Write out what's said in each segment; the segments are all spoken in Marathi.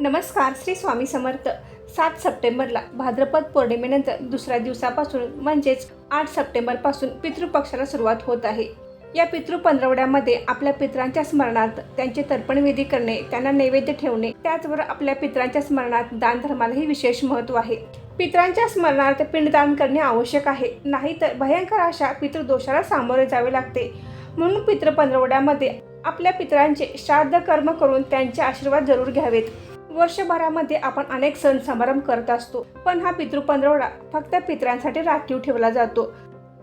नमस्कार श्री स्वामी समर्थ. सात सप्टेंबरला भाद्रपद पौर्णिमेनंतर दुसऱ्या दिवसापासून म्हणजेच आठ सप्टेंबरपासून पितृपक्षाला सुरुवात होत आहे. या पितृ पंधरवड्यामध्ये आपल्या पितरांच्या स्मरणार्थ त्यांचे तर्पणविधी करणे त्यांना नैवेद्य ठेवणे त्याचबरोबर आपल्या पितरांच्या स्मरणार्थ दान धर्मालाही विशेष महत्त्व आहे. पितरांच्या स्मरणार्थ पिंडदान करणे आवश्यक आहे. नाहीतर भयंकर अशा पितृदोषाला सामोरे जावे लागते. म्हणून पितृ पंधरवड्यामध्ये आपल्या पितरांचे श्राद्ध कर्म करून त्यांचे आशीर्वाद जरूर घ्यावेत. वर्षभरामध्ये आपण अनेक सण समारंभ करत असतो पण हा पितृ पंधरवडा फक्त पितरांसाठी राखीव ठेवला जातो.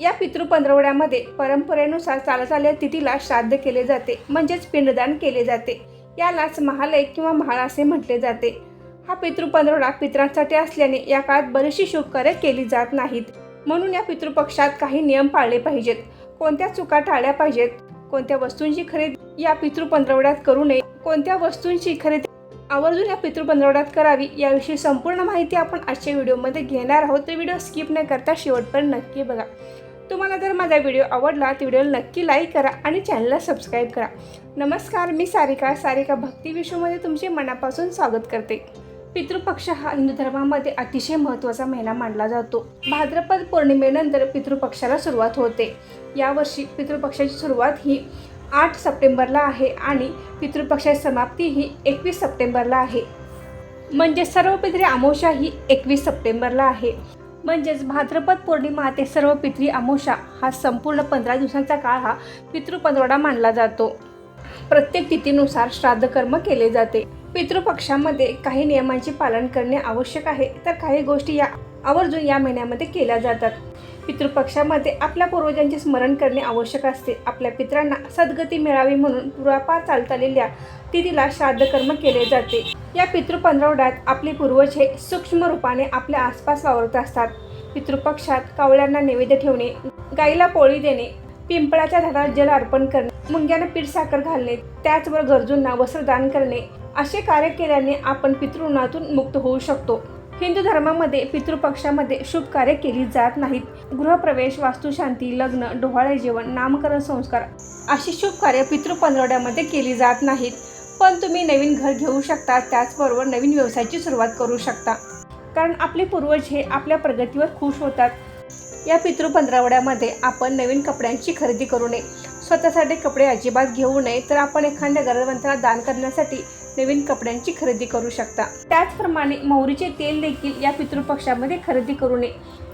या पितृ पंधरवड्यामध्ये परंपरेनुसार चालत आलेल्या तिथीला श्राद्ध केले जाते म्हणजेच पिंडदान केले जाते. यालाच महालय किंवा महाळ असे म्हटले जाते. हा पितृ पंधरवडा पितरांसाठी असल्याने या काळात बरीचशी शुभकार्य केली जात नाहीत. म्हणून या पितृपक्षात काही नियम पाळले पाहिजेत. कोणत्या चुका टाळल्या पाहिजेत? कोणत्या वस्तूंची खरेदी या पितृ पंधरवड्यात करू नये? कोणत्या वस्तूंची खरेदी आवर्जून या पितृ पंधरवड्यात करावी याविषयी संपूर्ण माहिती आपण आजच्या व्हिडिओमध्ये घेणार आहोत. तर व्हिडिओ स्किप न करता शेवटपर्यंत नक्की बघा. तुम्हाला जर माझा व्हिडिओ आवडला तर व्हिडिओला नक्की लाईक करा आणि चॅनलला सबस्क्राईब करा. नमस्कार मी सारिका. सारिका भक्ती विश्वमध्ये तुमचे मनापासून स्वागत करते. पितृपक्ष हा हिंदू धर्मामध्ये अतिशय महत्त्वाचा महिना मानला जातो. भाद्रपद पौर्णिमेनंतर पितृपक्षाला सुरुवात होते. यावर्षी पितृपक्षाची सुरुवात ही आठ सप्टेंबरला आहे आणि पितृपक्षाची समाप्ती ही एकवीस सप्टेंबरला आहे. म्हणजे सर्व पितरी अमावस्या ही एकवीस सप्टेंबरला आहे. म्हणजेच भाद्रपद पौर्णिमा ते सर्व पितरी अमावस्या हा संपूर्ण पंधरा दिवसांचा काळ हा पितृपंधरवडा मानला जातो. प्रत्येक तिथीनुसार श्राद्धकर्म केले जाते. पितृपक्षामध्ये काही नियमांचे पालन करणे आवश्यक आहे तर काही गोष्टी या आवर्जून या महिन्यामध्ये केल्या जातात. पितृपक्षामध्ये आपल्या पूर्वजांचे स्मरण करणे आवश्यक असते. आपल्या पितरांना सद्गती मिळावी म्हणून पूर्वापार चालत आलेल्या तिथीला श्राद्ध कर्म केले जाते. या पितृपंधरवड्यात आपले पूर्वज हे सूक्ष्म रूपाने आपल्या आसपास वावरत असतात. पितृपक्षात कावळ्यांना नैवेद्य ठेवणे गाईला पोळी देणे पिंपळाच्या झाडात जल अर्पण करणे मुंग्यांना पीठ साखर घालणे त्याचबरोबर गरजूंना वस्त्रदान करणे असे कार्य केल्याने आपण पितृणातून मुक्त होऊ शकतो. हिंदू धर्मामध्ये पितृपक्षामध्ये शुभ कार्य केली जात नाहीत. गृहप्रवेश वास्तुशांती लग्न डोहाळे जेवण नामकरण संस्कार अशी शुभ कार्य पितृ पंधरवड्यामध्ये केली जात नाहीत. पण तुम्ही नवीन घर घेऊ शकता त्याचबरोबर नवीन व्यवसायाची सुरुवात करू शकता. कारण आपले पूर्वज हे आपल्या प्रगतीवर खुश होतात. या पितृपंधरवड्यामध्ये आपण नवीन कपड्यांची खरेदी करू नये. स्वतःसाठी कपडे अजिबात घेऊ नये. तर आपण एखाद्या गरजवंताला दान करण्यासाठी नवीन कपड्यांची खरेदी करू शकता. त्याचप्रमाणे मोहरीचे तेल देखील या पितृपक्षामध्ये खरेदी करू नये.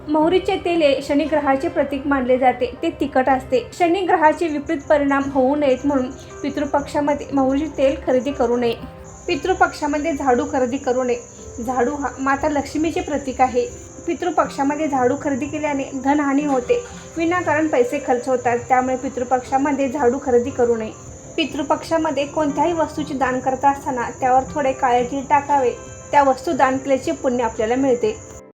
मोहरीचे तेल हे शनिग्रहाचे प्रतीक मानले जाते. ते तिखट असते. शनिग्रहाचे विपरीत परिणाम होऊ नयेत म्हणून पितृपक्षामध्ये मोहरीचे तेल खरेदी करू नये. पितृपक्षामध्ये झाडू खरेदी करू नये. झाडू हा माता लक्ष्मीचे प्रतीक आहे. पितृपक्षामध्ये झाडू खरेदी केल्याने धनहानी होते. विनाकारण पैसे खर्च होतात. त्यामुळे पितृपक्षामध्ये झाडू खरेदी करू नये. पितृपक्षामध्ये कोणत्याही वस्तूचे दान करत असताना त्यावर थोडे काळे तीळ टाकावे. त्या वस्तू दान केल्याचे पुण्य आपल्याला मिळते.